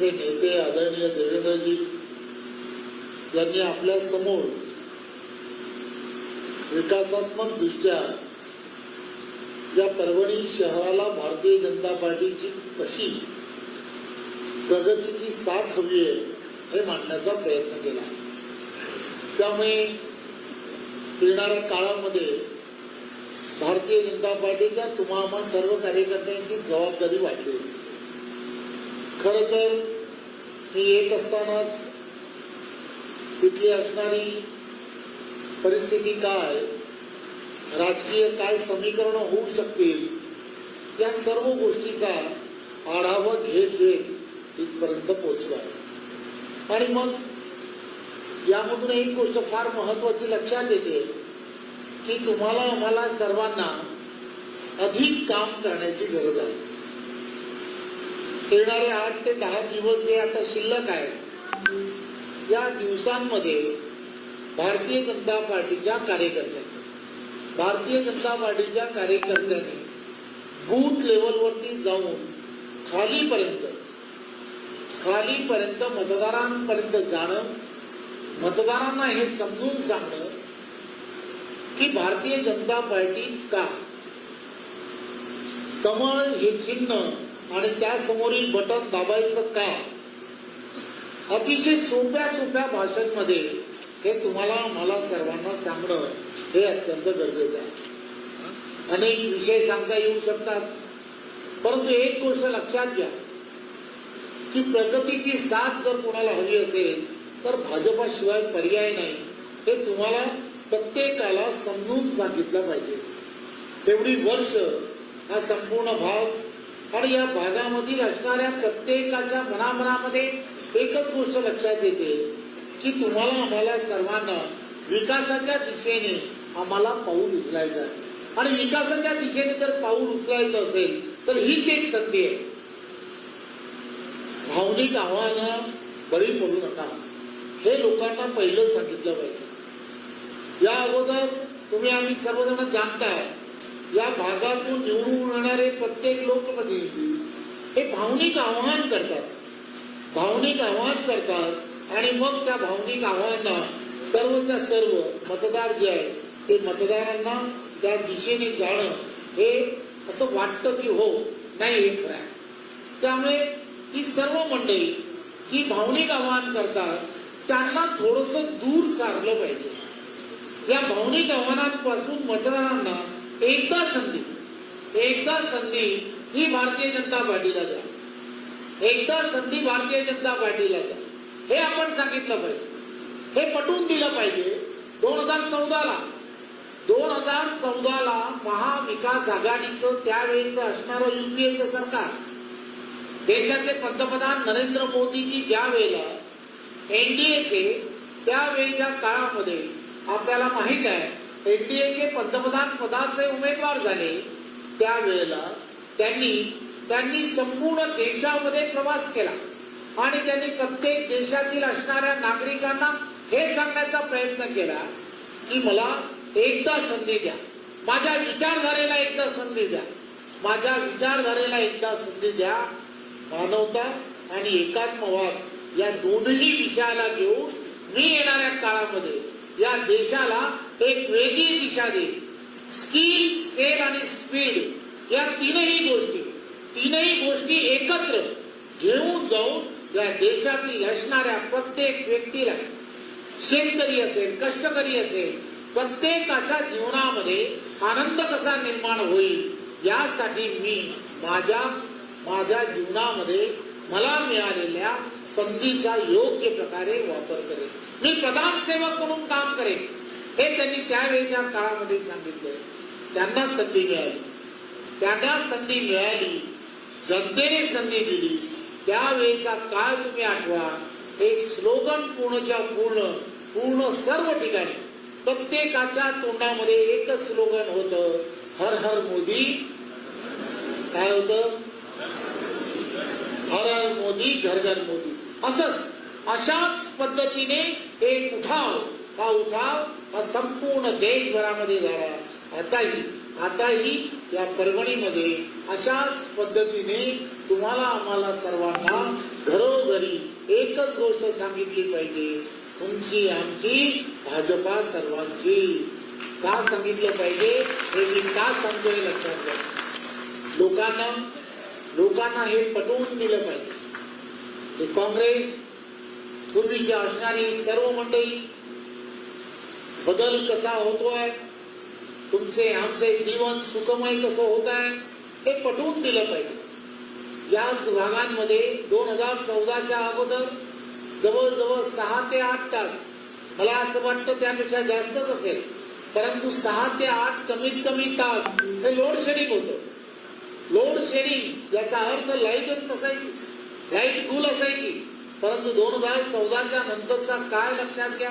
नेते आदरणीय देवेंद्रजी यांनी आपल्यासमोर विकासात्मक दृष्ट्या या परभणी शहराला भारतीय जनता पार्टीची कशी प्रगतीची साथ हवी आहे हे मांडण्याचा प्रयत्न केला. त्यामुळे येणाऱ्या काळामध्ये भारतीय जनता पार्टीच्या तुम्हा सर्व कार्यकर्त्यांची जबाबदारी वाढली. होती खर तर मी येत असतानाच तिथली असणारी परिस्थिती काय राजकीय काय समीकरण होऊ शकतील या सर्व गोष्टीचा आढावा घेत घेत इथपर्यंत पोहोचलो आहे. आणि मग यामधून एक गोष्ट फार महत्वाची लक्षात येते की तुम्हाला आम्हाला सर्वांना अधिक काम करण्याची गरज आहे. येणारे आठ ते दहा दिवस जे आता शिल्लक आहेत या दिवसांमध्ये भारतीय जनता पार्टीच्या कार्यकर्त्यांनी भारतीय जनता पार्टीच्या कार्यकर्त्यांनी बूथ लेवलवरती जाऊन खालीपर्यंत खालीपर्यंत मतदारांपर्यंत जाणं मतदारांना हे समजून सांगणं की भारतीय जनता पार्टीच का? कमळ हे चिन्ह आणि त्यासमोरील बटन दाबायचं का? अतिशय सोप्या सोप्या भाषांमध्ये हे तुम्हाला मला सर्वांना सांगणं हे अत्यंत गरजेचं आहे. अनेक विषय सांगता येऊ शकतात. परंतु एक गोष्ट लक्षात घ्या की प्रगतीची साथ जर कोणाला हवी असेल तर भाजपाशिवाय पर्याय नाही. हे तुम्हाला प्रत्येकाला समजून सांगितलं पाहिजे. तेवढी वर्ष हा संपूर्ण भाग आणि या भागामधील असणाऱ्या प्रत्येकाच्या मनामनामध्ये एकच गोष्ट लक्षात येते की तुम्हाला आम्हाला सर्वांना विकासाच्या दिशेने आम्हाला पाऊल उचलायचं आहे. आणि विकासाच्या दिशेने जर पाऊल उचलायचं असेल तर हीच एक संधी आहे. भावनिक आव्हानं बळी पडू नका. हे लोकांना पहिलं सांगितलं पाहिजे. या अगोदर तुम्ही आम्ही सर्वजण जाणताय या भागातून निवडून येणारे प्रत्येक लोकप्रतिनिधी हे भावनिक आव्हान करतात. भावनिक आव्हान करतात आणि मग त्या भावनिक आव्हानांना सर्वच्या सर्व मतदार जे आहे ते मतदारांना त्या दिशेने जाणं हे असं वाटतं की हो नाही हे खरं आहे. त्यामुळे ही सर्व मंडळी जी भावनिक आव्हान करतात त्यांना थोडस दूर सारलं पाहिजे. या भावनिक आव्हानांपासून मतदारांना एकदा संधी. एकदा संधी ही भारतीय जनता पार्टीला द्या. एकदा संधी भारतीय जनता पार्टीला द्या. हे आपण सांगितलं पाहिजे. हे पटवून दिलं पाहिजे. दोन हजार चौदाला. दोन हजार चौदाला महाविकास आघाडीचं त्यावेळेचं असणारं युपीएचं सरकार. देशाचे पंतप्रधान नरेंद्र मोदीजी ज्या वेळेला एनडीएचे त्यावेळेच्या काळामध्ये आपल्याला माहीत आहे एनडीएचे पंतप्रधान पदाचे उमेदवार झाले. त्यावेळेला त्यांनी त्यांनी संपूर्ण देशामध्ये प्रवास केला. आणि त्यांनी प्रत्येक देशातील असणाऱ्या नागरिकांना हे सांगण्याचा प्रयत्न केला की मला एकदा संधी द्या. माझ्या विचारधारेला एकदा संधी द्या. माझ्या विचारधारेला एकदा संधी द्या. मानवता आणि एकात्मवाद या दोनही विषयाला घेऊन मी येणाऱ्या काळामध्ये या देशाला एक वेगळी दिशा देईल स्किल स्केल आणि स्पीड या तीनही गोष्टी. तीनही गोष्टी एकत्र घेऊन जाऊन या देशातील असणाऱ्या प्रत्येक व्यक्तीला शेतकरी असेल कष्टकरी असेल प्रत्येकाच्या जीवनामध्ये आनंद कसा निर्माण होईल यासाठी मी माझ्या माझ्या जीवनामध्ये मला मिळालेल्या संधीचा योग्य प्रकारे वापर करेन. मी प्रधान सेवक म्हणून काम करेन. हे त्यांनी त्यावेळेच्या काळामध्ये सांगितलं. त्यांना संधी मिळाली. त्यांना संधी मिळाली. जनतेने संधी दिली. त्यावेळेचा काळ तुम्ही आठवा. एक स्लोगन पूर्णच्या पूर्ण पूर्ण सर्व ठिकाणी प्रत्येकाच्या तोंडामध्ये एकच स्लोगन होतं हर हर मोदी. काय होतं? हर हर मोदी घर घर मोदी. असंच अशाच पद्धतीने एक उठाव हा उठाव हा संपूर्ण देशभरामध्ये झाला. आताही आताही या परभणीमध्ये अशाच पद्धतीने तुम्हाला आम्हाला सर्वांना घरोघरी एकच गोष्ट सांगितली पाहिजे. तुमची आमची भाजपा सर्वांची. का सांगितलं पाहिजे? हे मी का सांगतोय लक्षात घ्या. लोकांना लोकांना हे पटवून दिलं पाहिजे. हे काँग्रेस पूर्वीची असणारी सर्व मंडळी बदल कसा होतोय? तुमचे आमचे जीवन सुखमय कसं होत आहे हे पटवून दिलं पाहिजे. याच भागांमध्ये दोन हजार चौदाच्या अगोदर जवळजवळ सहा ते आठ तास मला असं वाटतं त्यापेक्षा जास्तच असेल. परंतु सहा ते आठ कमीत कमी तास हे लोड शेडिंग होतं. लोड शेडिंग याचा अर्थ लाईटच नसायची. लाइट गुल असायची. परंतु दोन हजार चौदाच्या नंतरचा काय लक्षात घ्या?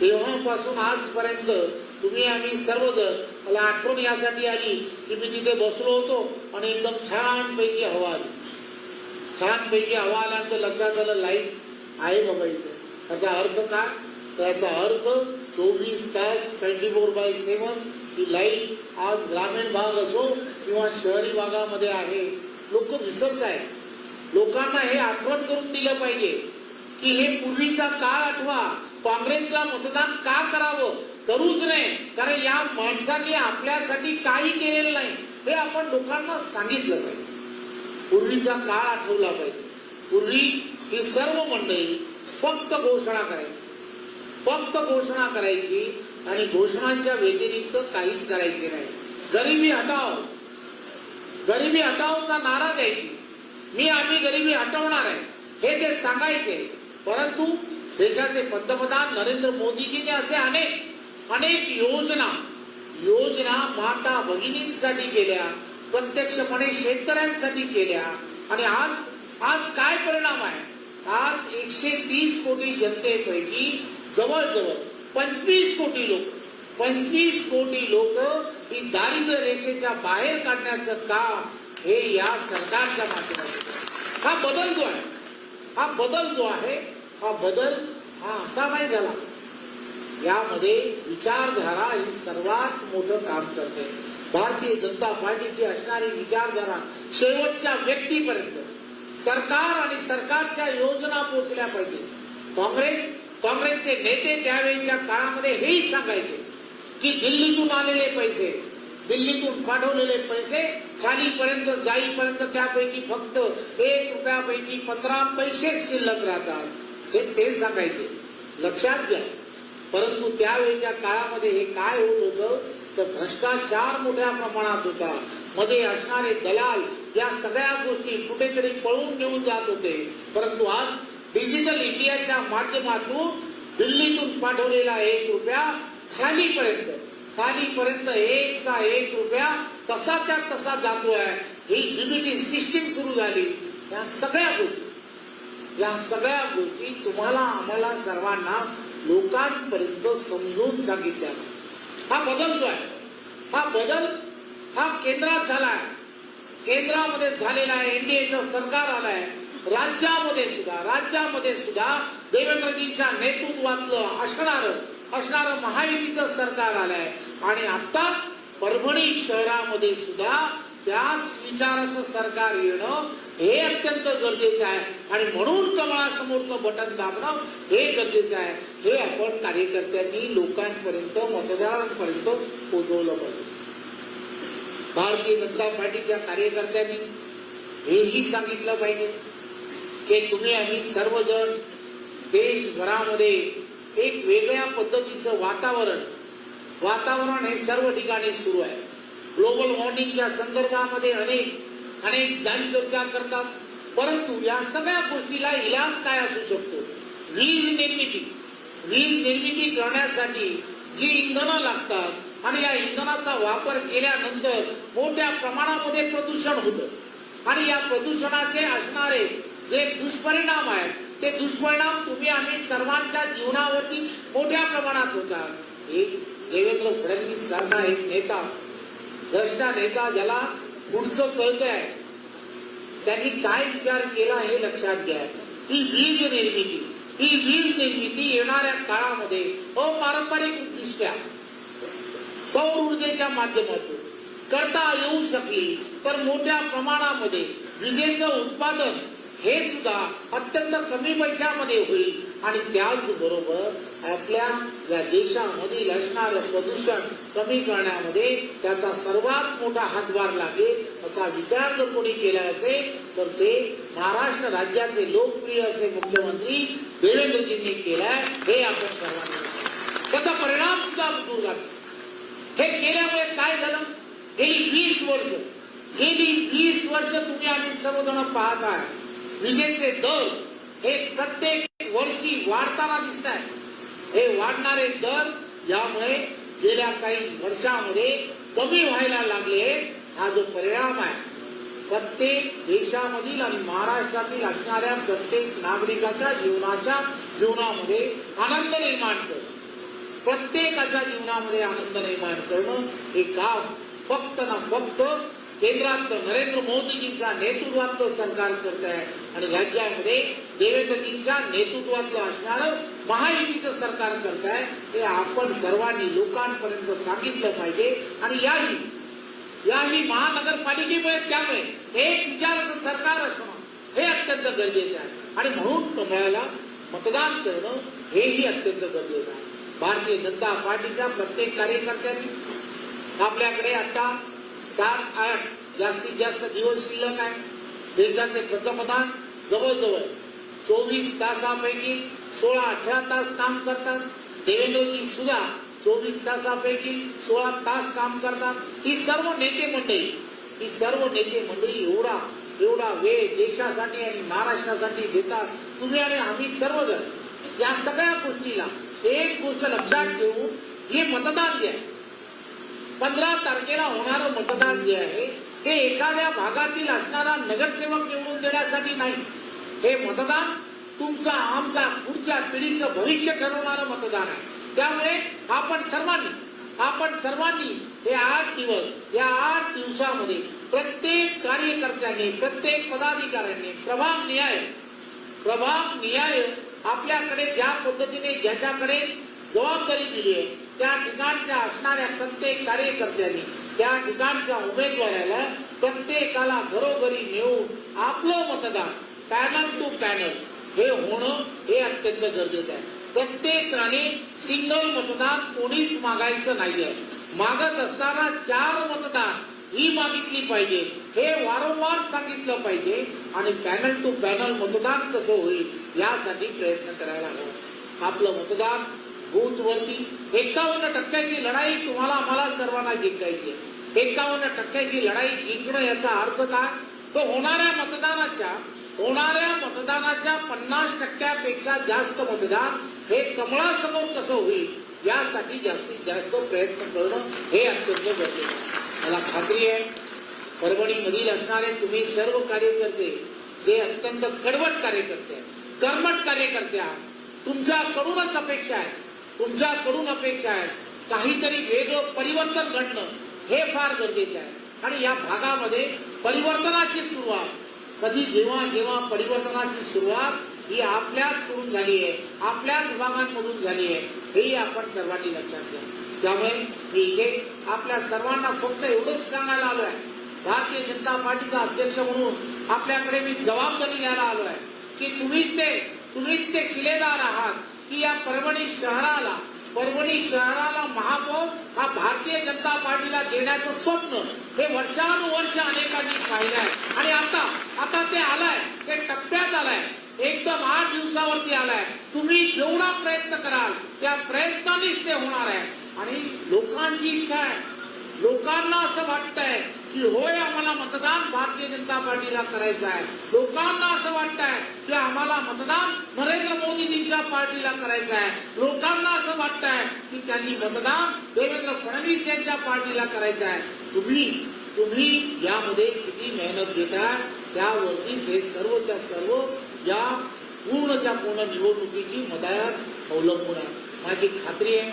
तेव्हापासून आजपर्यंत तुम्ही आम्ही सर्वजण मला आठवण यासाठी आली की मी तिथे बसलो होतो आणि एकदम छानपैकी हवा आली. छानपैकी हवा आल्यानंतर लक्षात आलं लाइट आहे बाबा इथे. त्याचा अर्थ काय? त्याचा अर्थ चोवीस तास ट्वेंटी फोर बाय सेवन ही लाइट आज ग्रामीण भाग असो किंवा शहरी भागामध्ये आहे. लोक विसरत आहेत. लोकांना हे आठवण करून दिलं पाहिजे की हे पूर्वीचा काळ आठवा. काँग्रेसला मतदान का करावं? करूच नाही कारण या माणसांनी आपल्यासाठी काही केलेलं नाही. हे आपण लोकांना सांगितलं पाहिजे. पूर्वीचा काळ आठवला पाहिजे. पूर्वी ही सर्व मंडळी फक्त घोषणा करायची. फक्त घोषणा करायची आणि घोषणांच्या व्यतिरिक्त काहीच करायचे नाही. गरिबी हटाव गरिबी हटावचा नारा द्यायची. मी आम्ही गरिबी हटवणार आहे. हे ते सांगायचे परंतु देशाचे पंतप्रधान नरेंद्र मोदीजींनी असे अनेक अनेक योजना योजना माता भगिनींसाठी केल्या प्रत्यक्षपणे शेतकऱ्यांसाठी केल्या. आणि आज आज काय परिणाम आहे? आज एकशे तीस कोटी जनतेपैकी जवळजवळ पंचवीस कोटी लोक पंचवीस कोटी लोक ही दारिद्र्य रेषेच्या बाहेर काढण्याचं काम हे या सरकारच्या माध्यमातून हा बदल जो आहे हा बदल जो आहे हा बदल हा असा नाही झाला. यामध्ये विचारधारा ही सर्वात मोठं काम करते. भारतीय जनता पार्टीची असणारी विचारधारा शेवटच्या व्यक्तीपर्यंत. सरकार आणि सरकारच्या योजना पोचल्या पाहिजे. काँग्रेस काँग्रेसचे नेते त्यावेळीच्या काळामध्ये हेही सांगायचे की दिल्लीतून आलेले पैसे दिल्लीतून पाठवलेले पैसे खालीपर्यंत जाईपर्यंत त्यापैकी फक्त एक रुपयापैकी पंधरा पैसेच शिल्लक राहतात. हे तेच सांगायचे. लक्षात घ्या. परंतु त्यावेळीच्या काळामध्ये हे काय होत होतं? तर भ्रष्टाचार मोठ्या प्रमाणात होता. मध्ये असणारे दलाल या सगळ्या गोष्टी कुठेतरी पळून घेऊन जात होते. परंतु आज डिजिटल इंडियाच्या माध्यमातून दिल्लीतून पाठवलेला एक रुपया खालीपर्यंत खालीपर्यंत एकचा एक रुपया तसाच्या तसा जातोय. ही डीबीटी सिस्टीम सुरू झाली. या सगळ्या गोष्टी. या सगळ्या गोष्टी तुम्हाला आम्हाला सर्वांना लोकांपर्यंत समजून सांगितल्या. हा बदल जो आहे हा बदल हा केंद्रात झाला आहे. केंद्रामध्ये झालेला आहे एनडीएचं सरकार आलंय राज्यामध्ये सुद्धा राज्यामध्ये सुद्धा देवेंद्रजींच्या नेतृत्वातलं असणारं असणारं महायुतीचं सरकार आलंय आणि आता परभणी शहरामध्ये सुद्धा त्याच विचाराचं सरकार येणं हे अत्यंत गरजेचं आहे. आणि म्हणून कमळासमोरचं बटन दाबणं हे गरजेचं आहे. हे आपण कार्यकर्त्यांनी लोकांपर्यंत मतदारांपर्यंत पोहोचवलं पाहिजे. भारतीय जनता पार्टीच्या कार्यकर्त्यांनी हेही सांगितलं पाहिजे की तुम्ही आम्ही सर्वजण देशभरामध्ये एक वेगळ्या पद्धतीचं वातावरण वातावरण हे सर्व ठिकाणी सुरू आहे. ग्लोबल वॉर्मिंगच्या संदर्भामध्ये अनेक अनेक जण चर्चा करतात. परंतु या सगळ्या गोष्टीला इलाज काय असू शकतो? वीज निर्मिती. वीज निर्मिती करण्यासाठी जी इंधनं लागतात आणि या इंधनाचा वापर केल्यानंतर मोठ्या प्रमाणामध्ये प्रदूषण होतं. आणि या प्रदूषणाचे असणारे जे दुष्परिणाम आहेत ते दुष्परिणाम तुम्ही आम्ही सर्वांच्या जीवनावरती मोठ्या प्रमाणात होतात. एक देवेंद्र फडणवीस सारखा एक नेता द्रष्टा नेता ज्याला पुढचं कळत आहे त्यांनी काय विचार केला हे लक्षात घ्या. ही वीज निर्मिती ही वीज निर्मिती येणाऱ्या काळामध्ये अपारंपरिक दृष्ट्या सौर ऊर्जेच्या माध्यमातून करता येऊ शकली तर मोठ्या प्रमाणामध्ये विजेचं उत्पादन हे सुद्धा अत्यंत कमी पैशामध्ये होईल. आणि त्याचबरोबर आपल्या या देशामधील असणारं प्रदूषण कमी करण्यामध्ये त्याचा सर्वात मोठा हातभार लागेल असा विचार जर कोणी केला असेल तर ते महाराष्ट्र राज्याचे लोकप्रिय असे मुख्यमंत्री देवेंद्रजींनी केलाय हे आपण सर्वांनी त्याचा परिणाम सुद्धा दूर झाला हे केल्यामुळे काय झालं? गेली वीस वर्ष. गेली वीस वर्ष तुम्ही आम्ही सर्वजण पाहत आहे विजेचे दर हे प्रत्येक वर्षी वाढताना दिसत आहे हे वाढणारे दर यामुळे गेल्या काही वर्षामध्ये कमी व्हायला लागले हा जो परिणाम आहे प्रत्येक देशामधील आणि महाराष्ट्रातील असणाऱ्या प्रत्येक नागरिकाच्या जीवनाच्या जीवनामध्ये आनंद निर्माण करणं प्रत्येकाच्या जीवनामध्ये आनंद निर्माण करणं हे काम फक्त ना फक्त केंद्रात नरेंद्र मोदीजींच्या नेतृत्वातलं सरकार करत आहे आणि राज्यामध्ये देवेंद्रजींच्या नेतृत्वातलं असणारं महायुतीचं सरकार करत आहे हे आपण सर्वांनी लोकांपर्यंत सांगितलं पाहिजे. आणि याही याही महानगरपालिकेमुळे त्यामुळे हे विचाराचं सरकार असणं हे अत्यंत गरजेचं आहे. आणि म्हणून कमळाला मतदान करणं हेही अत्यंत गरजेचं आहे. भारतीय जनता पार्टीच्या प्रत्येक कार्यकर्त्यांनी आपल्याकडे आता सात आठ जास्तीत जास्त दिवस शिल्लक आहे. देशाचे पंतप्रधान जवळजवळ चोवीस तासापैकी सोळा अठरा तास काम करतात. देवेंद्रजी सुद्धा चोवीस तासापैकी सोळा तास काम करतात. ही सर्व नेते मंडळी ही सर्व नेते मंडळी एवढा एवढा वेळ देशासाठी आणि महाराष्ट्रासाठी देतात. तुम्ही आणि आम्ही सर्वजण या सगळ्या गोष्टीला एक गोष्ट लक्षात ठेवून हे मतदान जे आहे पंधरा तारखेला होणारं मतदान जे आहे ते एखाद्या भागातील असणारा नगरसेवक निवडून देण्यासाठी नाही. हे मतदान तुमचा आमचा पुढच्या पिढीचं भविष्य ठरवणारं मतदान आहे. त्यामुळे आपण सर्वांनी आपण सर्वांनी हे आठ दिवस या आठ दिवसामध्ये प्रत्येक कार्यकर्त्यांनी प्रत्येक पदाधिकाऱ्यांनी प्रभाग न्याय प्रभाग न्याय आपल्याकडे ज्या पद्धतीने ज्याच्याकडे जबाबदारी दिली आहे त्या ठिकाणच्या असणाऱ्या प्रत्येक कार्यकर्त्यांनी त्या ठिकाणच्या उमेदवाराला प्रत्येकाला घरोघरी नेऊन आपलं मतदान पॅनल टू पॅनल हे होणं हे अत्यंत गरजेचं आहे. प्रत्येकाने सिंगल मतदान कोणीच मागायचं नाहीये. मागत असताना चार मतदान ही मागितली पाहिजे हे वारंवार सांगितलं पाहिजे आणि पॅनल टू पॅनल मतदान कसं होईल यासाठी प्रयत्न करायला हवा. आपलं मतदान बूथवरती एकावन्न टक्क्याची लढाई तुम्हाला आम्हाला सर्वांना जिंकायची आहे. एकावन्न टक्क्याची लढाई जिंकणं याचा अर्थ काय तो होणाऱ्या मतदानाच्या होणाऱ्या मतदानाच्या पन्नास टक्क्यापेक्षा जास्त मतदान हे कमळासमोर कसं होईल यासाठी जास्तीत जास्त प्रयत्न करणं हे अत्यंत गरजेचं मला खात्री आहे परभणीमधील असणारे तुम्ही सर्व कार्यकर्ते जे अत्यंत कडवट कार्यकर्ते आहेत कर्मठ कार्यकर्त्या तुमच्याकडूनच अपेक्षा आहे तुमच्याकडून अपेक्षा आहे. काहीतरी वेगळं परिवर्तन घडणं हे फार गरजेचं आहे. आणि या भागामध्ये परिवर्तनाची सुरुवात. कधी जेव्हा जेव्हा परिवर्तनाची सुरुवात ही आपल्याच कडून झाली आहे आपल्याच विभागांमधून झाली आहे हेही आपण सर्वांनी लक्षात घ्या. त्यामुळे मी इथे आपल्या सर्वांना फक्त एवढंच सांगायला आलो आहे भारतीय जनता पार्टीचा अध्यक्ष म्हणून आपल्याकडे मी जबाबदारी द्यायला आलो आहे की तुम्हीच ते तुम्हीच ते शिलेदार आहात. की या परभणी शहराला परभणी शहराला महापौर हा भारतीय जनता पार्टीला देण्याचं स्वप्न हे वर्षानुवर्ष अनेकांनी पाहिलं आहे. आणि आता आता ते आलाय ते टप्प्यात आलाय. एकदम आठ दिवसावरती आलाय. तुम्ही जेवढा प्रयत्न कराल त्या प्रयत्नानेच ते होणार आहे. आणि लोकांची इच्छा आहे. लोकांना असं वाटतंय की होय आम्हाला मतदान भारतीय जनता पार्टीला करायचं आहे. लोकांना असं वाटतंय की आम्हाला मतदान नरेंद्र मोदीजींच्या पार्टीला करायचं आहे. लोकांना असं वाटतंय की त्यांनी मतदान देवेंद्र फडणवीस यांच्या पार्टीला करायचं आहे. तुम्ही तुम्ही यामध्ये किती मेहनत घेता त्यावरतीच हे सर्वच्या सर्व या पूर्णच्या पूर्ण निवडणुकीची मदायात अवलंबून आहे. माझी खात्री आहे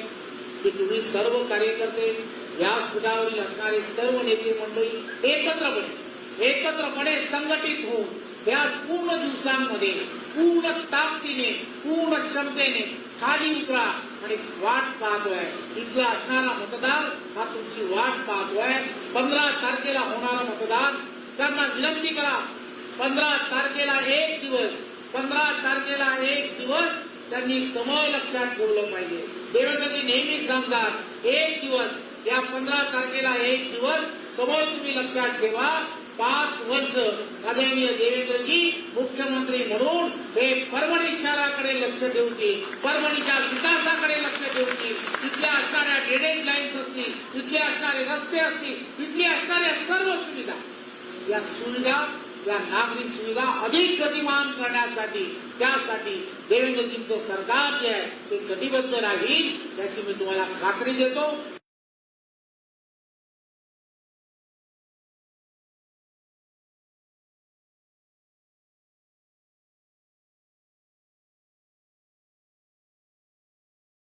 की तुम्ही सर्व कार्यकर्ते व्यासपीठावरील असणारे सर्व नेते मंडळी एकत्रपणे एकत्रपणे संघटित होऊन या पूर्ण दिवसांमध्ये पूर्ण ताकदीने पूर्ण क्षमतेने खाली उतरा आणि वाट पाहतोय. इथला असणारा मतदार हा तुमची वाट पाहतोय. पंधरा तारखेला होणारा मतदान त्यांना विनंती करा. पंधरा तारखेला एक दिवस पंधरा तारखेला एक दिवस त्यांनी कमळ लक्षात ठेवलं पाहिजे. देवेंद्रजी नेहमी सांगतात एक दिवस या पंधरा तारखेला एक दिवस कमळ तुम्ही लक्षात ठेवा. पाच वर्ष आदरणीय देवेंद्रजी मुख्यमंत्री म्हणून हे परभणी शहराकडे लक्ष ठेवतील. परभणीच्या विकासाकडे लक्ष ठेवतील. तिथल्या असणाऱ्या ड्रेनेज लाईन्स असतील तिथले असणारे रस्ते असतील तिथली असणाऱ्या सर्व सुविधा. या सुविधा या नागरिक सुविधा अधिक गतिमान करण्यासाठी त्यासाठी देवेंद्रजींचं सरकार जे आहे ते कटिबद्ध राहील याची मी तुम्हाला खात्री देतो.